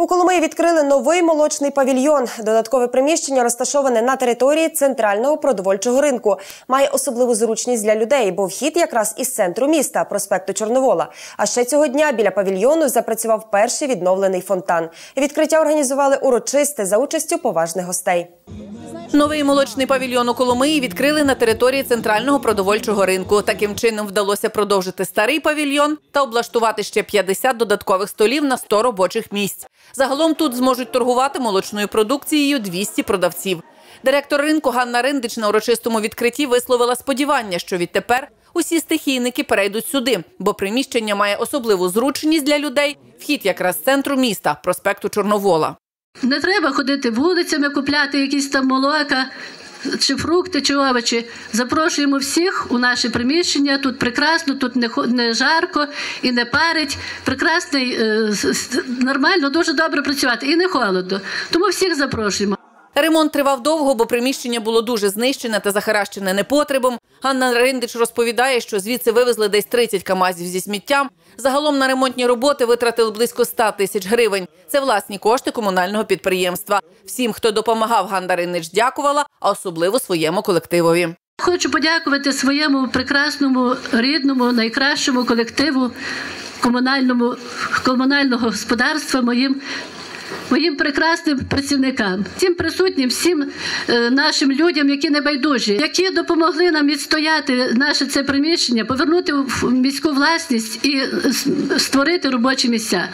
У Коломиї відкрили новий молочний павільйон. Додаткове приміщення розташоване на території центрального продовольчого ринку. Має особливу зручність для людей, бо вхід якраз із центру міста, проспекту Чорновола. А ще цього дня біля павільйону запрацював перший відновлений фонтан. Відкриття організували урочисте за участю поважних гостей. Новий молочний павільйон у Коломиї відкрили на території центрального продовольчого ринку. Таким чином вдалося продовжити старий павільйон та облаштувати ще 50 додаткових столів на 100 робочих місць. Загалом тут зможуть торгувати молочною продукцією 200 продавців. Директор ринку Ганна Риндич на урочистому відкритті висловила сподівання, що відтепер усі стихійники перейдуть сюди, бо приміщення має особливу зручність для людей. Вхід якраз центру міста, проспекту Чорновола. Не треба ходити вулицями, купляти якісь там молока. Чи фрукти, чи овочі. Запрошуємо всіх у наше приміщення. Тут прекрасно, тут не не жарко і не парить. Прекрасний, е, нормально, дуже добре працювати і не холодно. Тому всіх запрошуємо. Ремонт тривав довго, бо приміщення було дуже знищене та захаращене непотребом. Ганна Риндич розповідає, що звідси вивезли десь 30 камазів зі сміттям. Загалом на ремонтні роботи витратили близько 100 тисяч гривень. Це власні кошти комунального підприємства. Всім, хто допомагав, Ганна Риндич дякувала, а особливо своєму колективові. Хочу подякувати своєму прекрасному рідному, найкращому колективу комунальному комунального господарства моїм моїм прекрасним працівникам, всім присутнім, всім е, нашим людям, які не байдужі, які допомогли нам відстояти наше це приміщення, повернути в міську власність і створити робочі місця.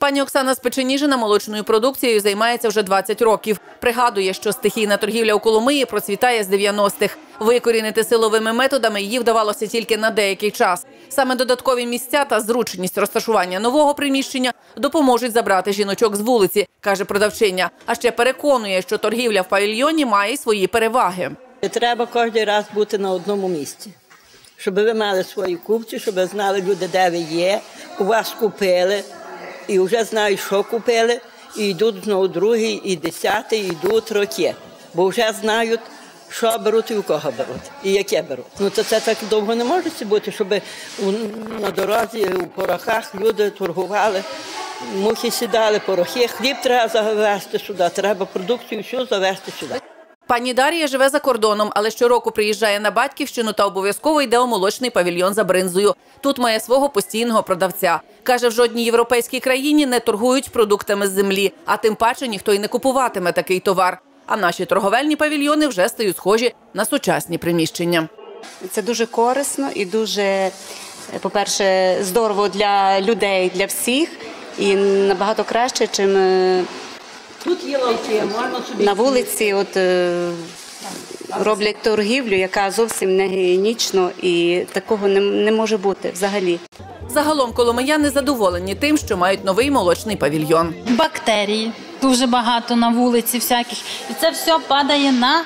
Пані Оксана Спеченіжина молочною продукцією займається вже 20 років. Пригадує, що стихійна торгівля у Коломиї процвітає з 90-х. Викорінити силовими методами її вдавалося тільки на деякий час. Саме додаткові місця та зручність розташування нового приміщення допоможуть забрати жіночок з вулиці, каже продавчиня. А ще переконує, що торгівля в павільйоні має свої переваги. Треба кожен раз бути на одному місці, щоб ви мали свої купці, щоб ви знали люди, де ви є. У вас купили і вже знають, що купили, і йдуть знову другий, і десятий, йдуть роки, бо вже знають. Що беруть і у кого беруть, і яке беруть. Ну то це так довго не може бути, щоб на дорозі у порохах люди торгували, мухи сідали, порохи. Хліб треба завести сюди, треба продукцію всю завести сюди. Пані Дарія живе за кордоном, але щороку приїжджає на батьківщину та обов'язково йде у молочний павільйон за бринзою. Тут має свого постійного продавця. Каже, в жодній європейській країні не торгують продуктами з землі, а тим паче ніхто й не купуватиме такий товар. А наші торговельні павільйони вже стають схожі на сучасні приміщення. Це дуже корисно і дуже, по-перше, здорово для людей, для всіх, і набагато краще, чим е, Тут є лавки, можна собі на вулиці. От е, роблять торгівлю, яка зовсім не гігієнічно, і такого не, не може бути взагалі. Загалом коломияни задоволені тим, що мають новий молочний павільйон. Бактерії дуже багато на вулиці, всяких, і це все падає на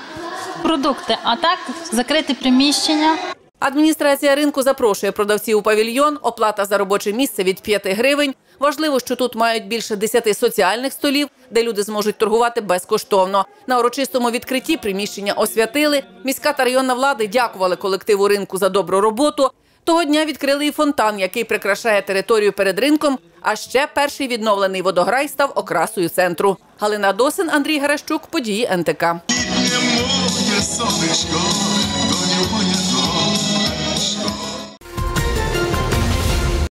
продукти. А так закрите приміщення. Адміністрація ринку запрошує продавців у павільйон. Оплата за робоче місце від 5 гривень. Важливо, що тут мають більше 10 соціальних столів, де люди зможуть торгувати безкоштовно. На урочистому відкритті приміщення освятили. Міська та районна влади дякували колективу ринку за добру роботу. Того дня відкрили і фонтан, який прикрашає територію перед ринком. А ще перший відновлений водограй став окрасою центру. Галина Досин, Андрій Гаращук, події НТК.